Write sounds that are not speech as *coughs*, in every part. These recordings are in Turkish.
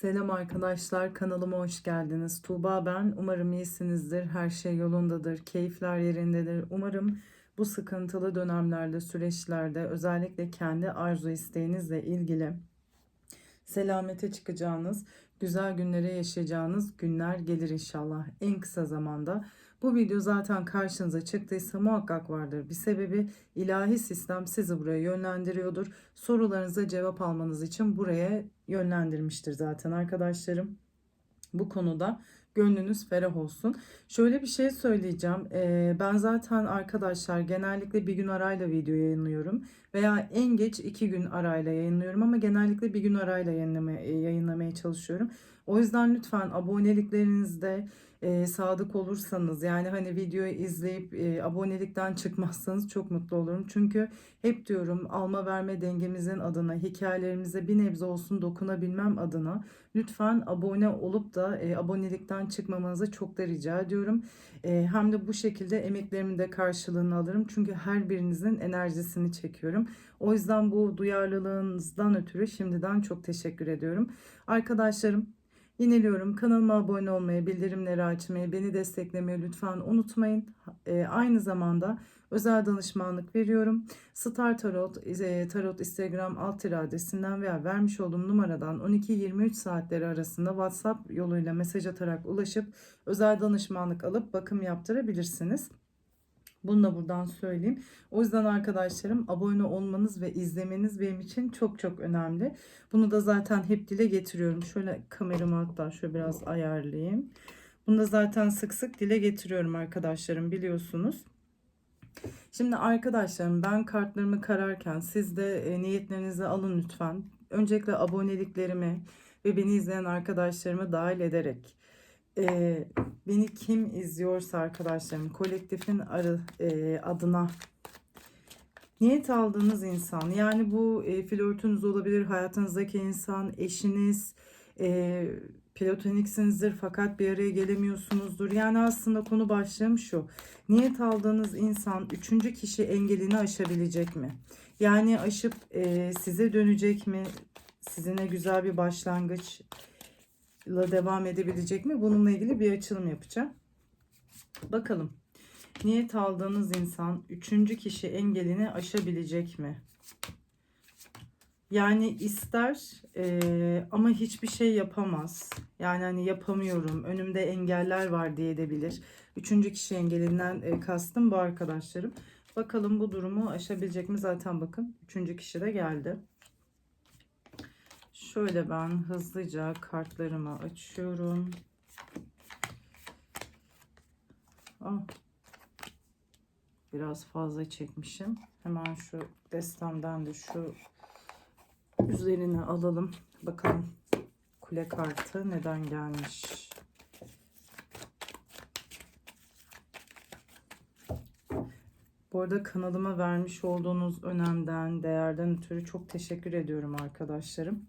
Selam arkadaşlar, kanalıma hoş geldiniz. Tuğba ben. Umarım iyisinizdir, her şey yolundadır, keyifler yerindedir. Umarım bu sıkıntılı dönemlerde, süreçlerde özellikle kendi arzu isteğinizle ilgili selamete çıkacağınız, güzel günleri yaşayacağınız günler gelir inşallah en kısa zamanda. Bu video zaten karşınıza çıktıysa muhakkak vardır. Bir sebebi ilahi sistem sizi buraya yönlendiriyordur. Sorularınıza cevap almanız için buraya yönlendirmiştir zaten arkadaşlarım. Bu konuda gönlünüz ferah olsun. Şöyle bir şey söyleyeceğim. Ee, ben zaten arkadaşlar genellikle bir gün arayla video yayınlıyorum. Veya en geç iki gün arayla yayınlıyorum ama genellikle bir gün arayla yayınlamaya, yayınlamaya çalışıyorum. O yüzden lütfen aboneliklerinizde e, sadık olursanız yani hani videoyu izleyip e, abonelikten çıkmazsanız çok mutlu olurum. Çünkü hep diyorum alma verme dengemizin adına hikayelerimize bir nebze olsun dokunabilmem adına lütfen abone olup da e, abonelikten çıkmamanızı çok da rica ediyorum. E, hem de bu şekilde emeklerimin de karşılığını alırım. Çünkü her birinizin enerjisini çekiyorum. O yüzden bu duyarlılığınızdan ötürü şimdiden çok teşekkür ediyorum. Arkadaşlarım Yineliyorum. Kanalıma abone olmayı, bildirimleri açmayı, beni desteklemeyi lütfen unutmayın. E, aynı zamanda özel danışmanlık veriyorum. Star Tarot, e, Tarot Instagram alt adresinden veya vermiş olduğum numaradan 12-23 saatleri arasında WhatsApp yoluyla mesaj atarak ulaşıp özel danışmanlık alıp bakım yaptırabilirsiniz. Bunu da buradan söyleyeyim. O yüzden arkadaşlarım abone olmanız ve izlemeniz benim için çok çok önemli. Bunu da zaten hep dile getiriyorum. Şöyle kameramı hatta şöyle biraz ayarlayayım. Bunu da zaten sık sık dile getiriyorum arkadaşlarım biliyorsunuz. Şimdi arkadaşlarım ben kartlarımı kararken siz de e, niyetlerinizi alın lütfen. Öncelikle aboneliklerimi ve beni izleyen arkadaşlarımı dahil ederek e, beni kim izliyorsa arkadaşlarım kolektifin arı, e, adına niyet aldığınız insan yani bu e, flörtünüz olabilir hayatınızdaki insan eşiniz e, platoniksinizdir fakat bir araya gelemiyorsunuzdur. Yani aslında konu başlığım şu niyet aldığınız insan üçüncü kişi engelini aşabilecek mi? Yani aşıp e, size dönecek mi? Sizinle güzel bir başlangıç devam edebilecek mi? Bununla ilgili bir açılım yapacağım. Bakalım. Niyet aldığınız insan üçüncü kişi engelini aşabilecek mi? Yani ister e, ama hiçbir şey yapamaz. Yani hani yapamıyorum, önümde engeller var diye edebilir. Üçüncü kişi engelinden e, kastım bu arkadaşlarım. Bakalım bu durumu aşabilecek mi? Zaten bakın üçüncü kişi de geldi. Şöyle ben hızlıca kartlarımı açıyorum. Oh. Biraz fazla çekmişim. Hemen şu destemden de şu üzerine alalım. Bakalım kule kartı neden gelmiş. Bu arada kanalıma vermiş olduğunuz önemden, değerden ötürü çok teşekkür ediyorum arkadaşlarım.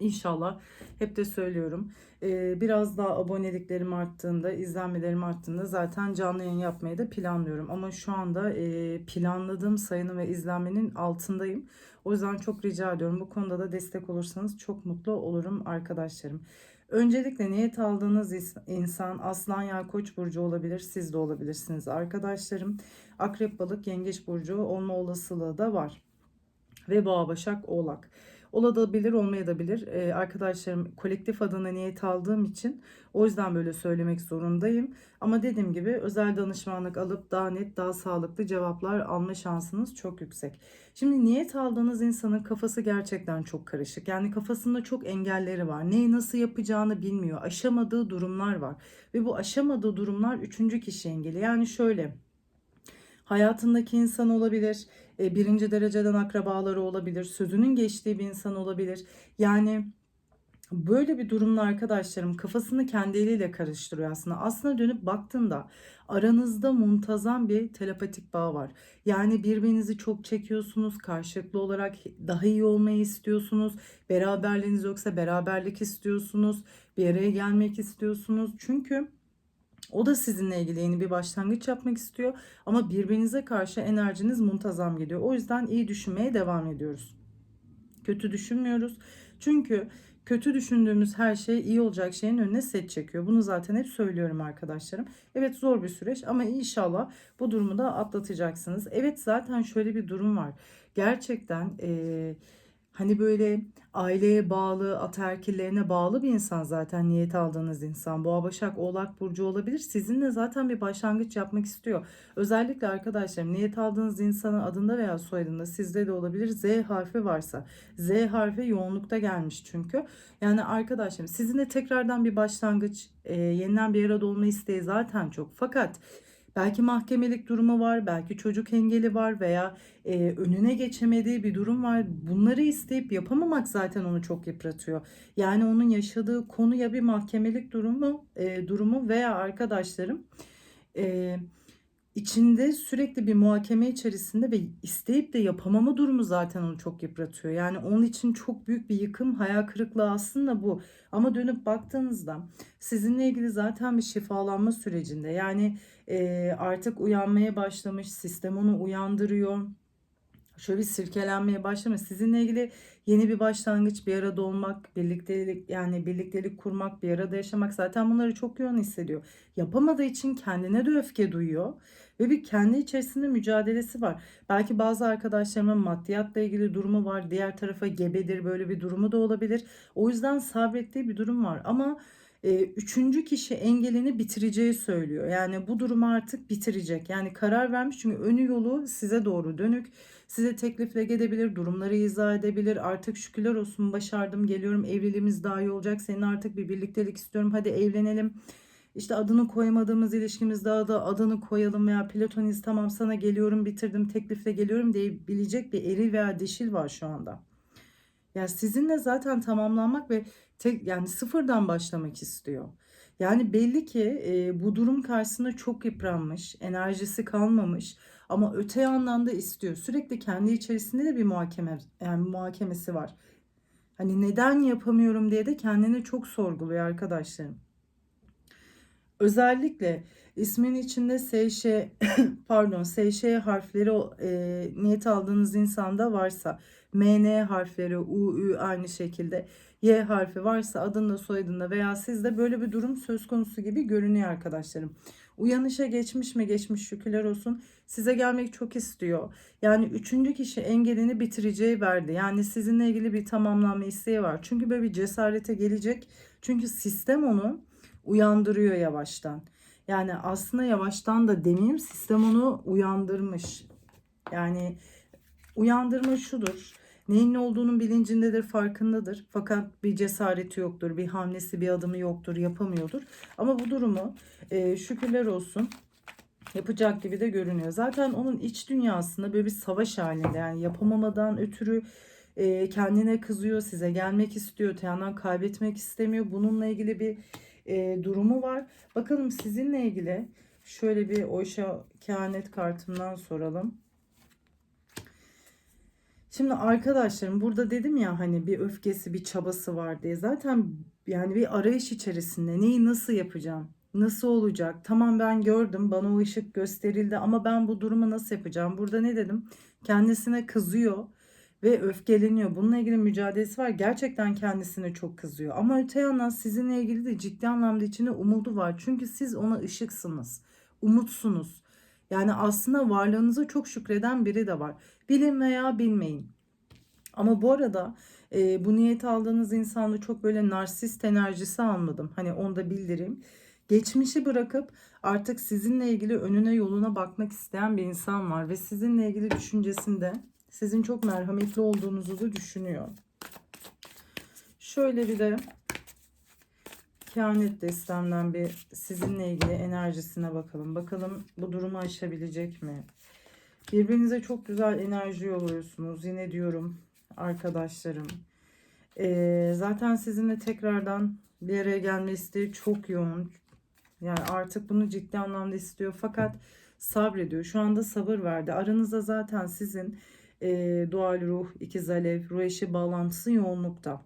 İnşallah hep de söylüyorum. Ee, biraz daha aboneliklerim arttığında, izlenmelerim arttığında zaten canlı yayın yapmayı da planlıyorum. Ama şu anda e, planladığım sayının ve izlenmenin altındayım. O yüzden çok rica ediyorum. Bu konuda da destek olursanız çok mutlu olurum arkadaşlarım. Öncelikle niyet aldığınız insan aslan ya koç burcu olabilir. Siz de olabilirsiniz arkadaşlarım. Akrep balık yengeç burcu olma olasılığı da var. Ve boğa başak oğlak. Olabilir olmayabilir. Ee, arkadaşlarım kolektif adına niyet aldığım için o yüzden böyle söylemek zorundayım. Ama dediğim gibi özel danışmanlık alıp daha net daha sağlıklı cevaplar alma şansınız çok yüksek. Şimdi niyet aldığınız insanın kafası gerçekten çok karışık. Yani kafasında çok engelleri var. Neyi nasıl yapacağını bilmiyor. Aşamadığı durumlar var. Ve bu aşamadığı durumlar üçüncü kişi engeli. Yani şöyle hayatındaki insan olabilir, e, birinci dereceden akrabaları olabilir, sözünün geçtiği bir insan olabilir. Yani böyle bir durumda arkadaşlarım kafasını kendi eliyle karıştırıyor aslında. Aslında dönüp baktığında aranızda muntazam bir telepatik bağ var. Yani birbirinizi çok çekiyorsunuz. Karşılıklı olarak daha iyi olmayı istiyorsunuz. Beraberliğiniz yoksa beraberlik istiyorsunuz. Bir araya gelmek istiyorsunuz. Çünkü o da sizinle ilgili yeni bir başlangıç yapmak istiyor ama birbirinize karşı enerjiniz muntazam geliyor. O yüzden iyi düşünmeye devam ediyoruz. Kötü düşünmüyoruz. Çünkü kötü düşündüğümüz her şey iyi olacak şeyin önüne set çekiyor. Bunu zaten hep söylüyorum arkadaşlarım. Evet zor bir süreç ama inşallah bu durumu da atlatacaksınız. Evet zaten şöyle bir durum var. Gerçekten eee Hani böyle aileye bağlı, ataerkillerine bağlı bir insan zaten niyet aldığınız insan. Boğa Başak Oğlak Burcu olabilir. Sizinle zaten bir başlangıç yapmak istiyor. Özellikle arkadaşlarım niyet aldığınız insanın adında veya soyadında sizde de olabilir. Z harfi varsa. Z harfi yoğunlukta gelmiş çünkü. Yani arkadaşlarım sizinle tekrardan bir başlangıç, e, yeniden bir arada olma isteği zaten çok. Fakat Belki mahkemelik durumu var, belki çocuk engeli var veya e, önüne geçemediği bir durum var. Bunları isteyip yapamamak zaten onu çok yıpratıyor. Yani onun yaşadığı konu ya bir mahkemelik durumu, e, durumu veya arkadaşlarım e, içinde sürekli bir muhakeme içerisinde ve isteyip de yapamama durumu zaten onu çok yıpratıyor. Yani onun için çok büyük bir yıkım, hayal kırıklığı aslında bu. Ama dönüp baktığınızda sizinle ilgili zaten bir şifalanma sürecinde. Yani e, artık uyanmaya başlamış, sistem onu uyandırıyor. Şöyle bir sirkelenmeye başlamış. Sizinle ilgili yeni bir başlangıç, bir arada olmak, birliktelik yani birliktelik kurmak, bir arada yaşamak zaten bunları çok yoğun hissediyor. Yapamadığı için kendine de öfke duyuyor ve bir kendi içerisinde mücadelesi var. Belki bazı arkadaşlarımın maddiyatla ilgili durumu var, diğer tarafa gebedir böyle bir durumu da olabilir. O yüzden sabrettiği bir durum var ama e, üçüncü kişi engelini bitireceği söylüyor. Yani bu durumu artık bitirecek. Yani karar vermiş çünkü önü yolu size doğru dönük. Size teklifle gelebilir, durumları izah edebilir. Artık şükürler olsun başardım, geliyorum, evliliğimiz daha iyi olacak. Senin artık bir birliktelik istiyorum, hadi evlenelim. İşte adını koyamadığımız ilişkimiz daha da adını koyalım veya platoniz tamam sana geliyorum bitirdim teklifle geliyorum diyebilecek bir eril veya dişil var şu anda. Yani sizinle zaten tamamlanmak ve tek yani sıfırdan başlamak istiyor. Yani belli ki e, bu durum karşısında çok yıpranmış, enerjisi kalmamış ama öte yandan da istiyor. Sürekli kendi içerisinde de bir muhakeme yani muhakemesi var. Hani neden yapamıyorum diye de kendini çok sorguluyor arkadaşlarım. Özellikle ismin içinde SŞ *laughs* pardon SŞ harfleri e, niyet aldığınız insanda varsa MN harfleri U, Ü aynı şekilde Y harfi varsa adında soyadında veya sizde böyle bir durum söz konusu gibi görünüyor arkadaşlarım. Uyanışa geçmiş mi geçmiş şükürler olsun. Size gelmek çok istiyor. Yani üçüncü kişi engelini bitireceği verdi. Yani sizinle ilgili bir tamamlanma isteği var. Çünkü böyle bir cesarete gelecek. Çünkü sistem onu uyandırıyor yavaştan. Yani aslında yavaştan da demeyeyim sistem onu uyandırmış. Yani uyandırma şudur. Neyin ne olduğunun bilincindedir, farkındadır. Fakat bir cesareti yoktur, bir hamlesi, bir adımı yoktur, yapamıyordur. Ama bu durumu e, şükürler olsun yapacak gibi de görünüyor. Zaten onun iç dünyasında böyle bir savaş halinde yani yapamamadan ötürü e, kendine kızıyor, size gelmek istiyor, yandan kaybetmek istemiyor. Bununla ilgili bir e, durumu var. Bakalım sizinle ilgili şöyle bir Oyşa kehanet kartımdan soralım. Şimdi arkadaşlarım burada dedim ya hani bir öfkesi bir çabası var diye. Zaten yani bir arayış içerisinde neyi nasıl yapacağım nasıl olacak? Tamam ben gördüm bana o ışık gösterildi ama ben bu durumu nasıl yapacağım? Burada ne dedim? Kendisine kızıyor ve öfkeleniyor bununla ilgili mücadelesi var gerçekten kendisine çok kızıyor ama öte yandan sizinle ilgili de ciddi anlamda içinde umudu var çünkü siz ona ışıksınız umutsunuz yani aslında varlığınıza çok şükreden biri de var. Bilin veya bilmeyin. Ama bu arada e, bu niyet aldığınız insanda çok böyle narsist enerjisi almadım. Hani onu da bildireyim. Geçmişi bırakıp artık sizinle ilgili önüne yoluna bakmak isteyen bir insan var. Ve sizinle ilgili düşüncesinde sizin çok merhametli olduğunuzu da düşünüyor. Şöyle bir de kehanet destemden bir sizinle ilgili enerjisine bakalım. Bakalım bu durumu aşabilecek mi? Birbirinize çok güzel enerji yolluyorsunuz. Yine diyorum arkadaşlarım. Ee, zaten sizinle tekrardan bir araya gelme isteği çok yoğun. Yani artık bunu ciddi anlamda istiyor. Fakat sabrediyor. Şu anda sabır verdi. Aranızda zaten sizin e, doğal ruh, ikiz alev, ruh eşi bağlantısı yoğunlukta.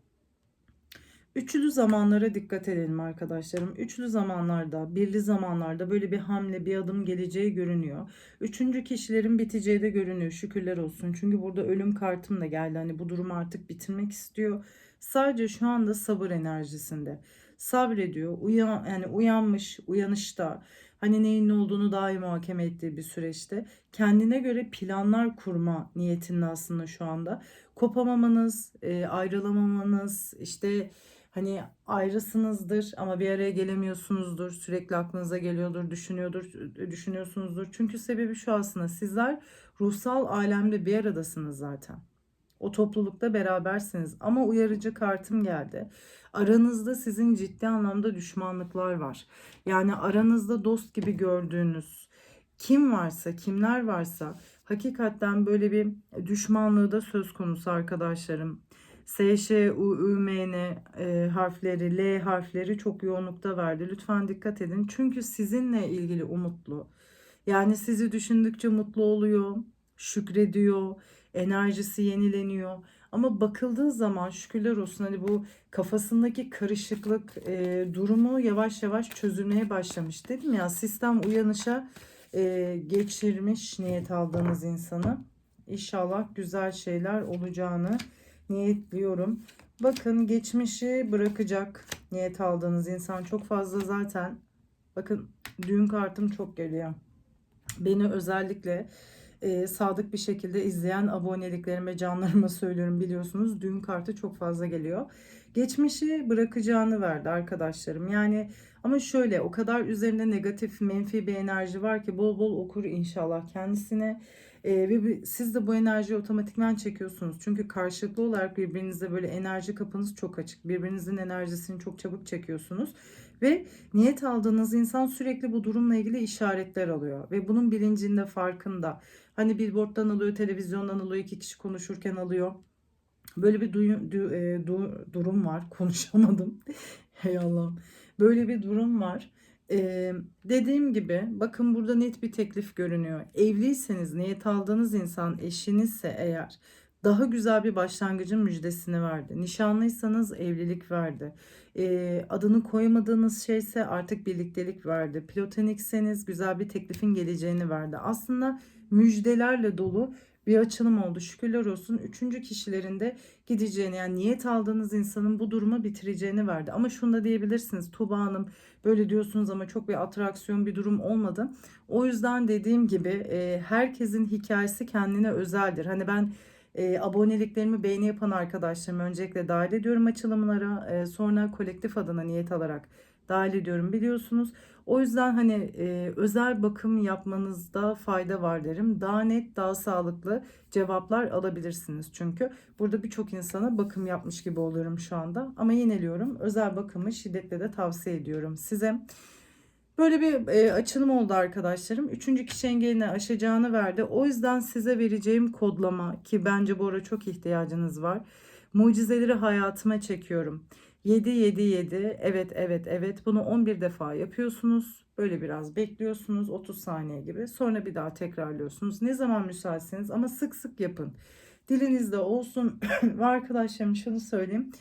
Üçlü zamanlara dikkat edelim arkadaşlarım. Üçlü zamanlarda, birli zamanlarda böyle bir hamle, bir adım geleceği görünüyor. Üçüncü kişilerin biteceği de görünüyor. Şükürler olsun. Çünkü burada ölüm kartım da geldi. Hani bu durumu artık bitirmek istiyor. Sadece şu anda sabır enerjisinde. Sabrediyor, uyan, yani uyanmış, uyanışta. Hani neyin ne olduğunu daima muhakeme ettiği bir süreçte. Kendine göre planlar kurma niyetinde aslında şu anda. Kopamamanız, e, ayrılamamanız, işte hani ayrısınızdır ama bir araya gelemiyorsunuzdur. Sürekli aklınıza geliyordur, düşünüyordur, düşünüyorsunuzdur. Çünkü sebebi şu aslında sizler ruhsal alemde bir aradasınız zaten. O toplulukta berabersiniz ama uyarıcı kartım geldi. Aranızda sizin ciddi anlamda düşmanlıklar var. Yani aranızda dost gibi gördüğünüz kim varsa, kimler varsa hakikaten böyle bir düşmanlığı da söz konusu arkadaşlarım. S, Ş, U, Ü, M, N e, harfleri, L harfleri çok yoğunlukta verdi. Lütfen dikkat edin. Çünkü sizinle ilgili umutlu. Yani sizi düşündükçe mutlu oluyor, şükrediyor, enerjisi yenileniyor. Ama bakıldığı zaman şükürler olsun hani bu kafasındaki karışıklık e, durumu yavaş yavaş çözülmeye başlamış. Dedim ya sistem uyanışa e, geçirmiş niyet aldığınız insanı. İnşallah güzel şeyler olacağını niyetliyorum. Bakın geçmişi bırakacak niyet aldığınız insan çok fazla zaten. Bakın düğün kartım çok geliyor. Beni özellikle e, sadık bir şekilde izleyen aboneliklerime, canlarıma söylüyorum biliyorsunuz. Düğün kartı çok fazla geliyor. Geçmişi bırakacağını verdi arkadaşlarım. Yani ama şöyle o kadar üzerinde negatif, menfi bir enerji var ki bol bol okur inşallah kendisine. Ee, ve siz de bu enerjiyi otomatikman çekiyorsunuz. Çünkü karşılıklı olarak birbirinize böyle enerji kapınız çok açık. Birbirinizin enerjisini çok çabuk çekiyorsunuz. Ve niyet aldığınız insan sürekli bu durumla ilgili işaretler alıyor. Ve bunun bilincinde farkında. Hani billboarddan alıyor, televizyondan alıyor, iki kişi konuşurken alıyor. Böyle bir duyu, du, e, du, durum var. *laughs* Konuşamadım. Hey Allah'ım. Böyle bir durum var. Ee, dediğim gibi bakın burada net bir teklif görünüyor. Evliyseniz niyet aldığınız insan eşinizse eğer daha güzel bir başlangıcın müjdesini verdi. Nişanlıysanız evlilik verdi. Ee, adını koyamadığınız şeyse artık birliktelik verdi. Platonikseniz güzel bir teklifin geleceğini verdi. Aslında müjdelerle dolu bir açılım oldu. Şükürler olsun. Üçüncü kişilerin de gideceğini yani niyet aldığınız insanın bu durumu bitireceğini verdi. Ama şunu da diyebilirsiniz. Tuba Hanım böyle diyorsunuz ama çok bir atraksiyon bir durum olmadı. O yüzden dediğim gibi e, herkesin hikayesi kendine özeldir. Hani ben e, aboneliklerimi beğeni yapan arkadaşlarımı öncelikle dahil ediyorum açılımlara. E, sonra kolektif adına niyet alarak dahil ediyorum biliyorsunuz. O yüzden hani e, özel bakım yapmanızda fayda var derim. Daha net, daha sağlıklı cevaplar alabilirsiniz çünkü. Burada birçok insana bakım yapmış gibi oluyorum şu anda. Ama yeniliyorum. Özel bakımı şiddetle de tavsiye ediyorum size. Böyle bir e, açılım oldu arkadaşlarım. Üçüncü kişi engelini aşacağını verdi. O yüzden size vereceğim kodlama ki bence bu ara çok ihtiyacınız var. Mucizeleri hayatıma çekiyorum. 7 7 7 evet evet evet bunu 11 defa yapıyorsunuz. Böyle biraz bekliyorsunuz 30 saniye gibi. Sonra bir daha tekrarlıyorsunuz. Ne zaman müsaitseniz ama sık sık yapın. Dilinizde olsun. *coughs* Ve arkadaşlarım şunu söyleyeyim.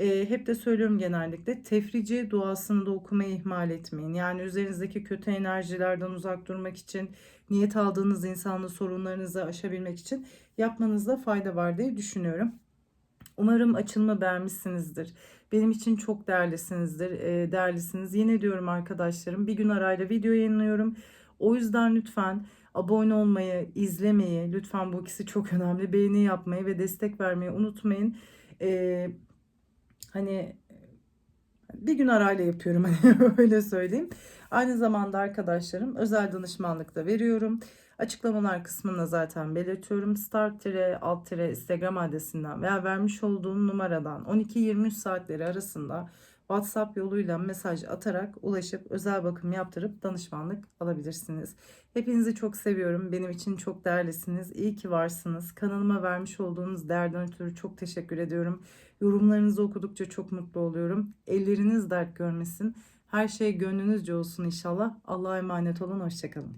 E, hep de söylüyorum genellikle tefrici duasını da okumayı ihmal etmeyin. Yani üzerinizdeki kötü enerjilerden uzak durmak için, niyet aldığınız insanla sorunlarınızı aşabilmek için yapmanızda fayda var diye düşünüyorum. Umarım açılma beğenmişsinizdir. Benim için çok değerlisinizdir, e, değerlisiniz. Yine diyorum arkadaşlarım bir gün arayla video yayınlıyorum. O yüzden lütfen abone olmayı, izlemeyi, lütfen bu ikisi çok önemli. Beğeni yapmayı ve destek vermeyi unutmayın. Ee, hani bir gün arayla yapıyorum hani *laughs* öyle söyleyeyim. Aynı zamanda arkadaşlarım özel danışmanlık da veriyorum. Açıklamalar kısmında zaten belirtiyorum. Start alt Instagram adresinden veya vermiş olduğum numaradan 12-23 saatleri arasında WhatsApp yoluyla mesaj atarak ulaşıp özel bakım yaptırıp danışmanlık alabilirsiniz. Hepinizi çok seviyorum. Benim için çok değerlisiniz. İyi ki varsınız. Kanalıma vermiş olduğunuz değerden ötürü çok teşekkür ediyorum. Yorumlarınızı okudukça çok mutlu oluyorum. Elleriniz dert görmesin. Her şey gönlünüzce olsun inşallah. Allah'a emanet olun. Hoşçakalın.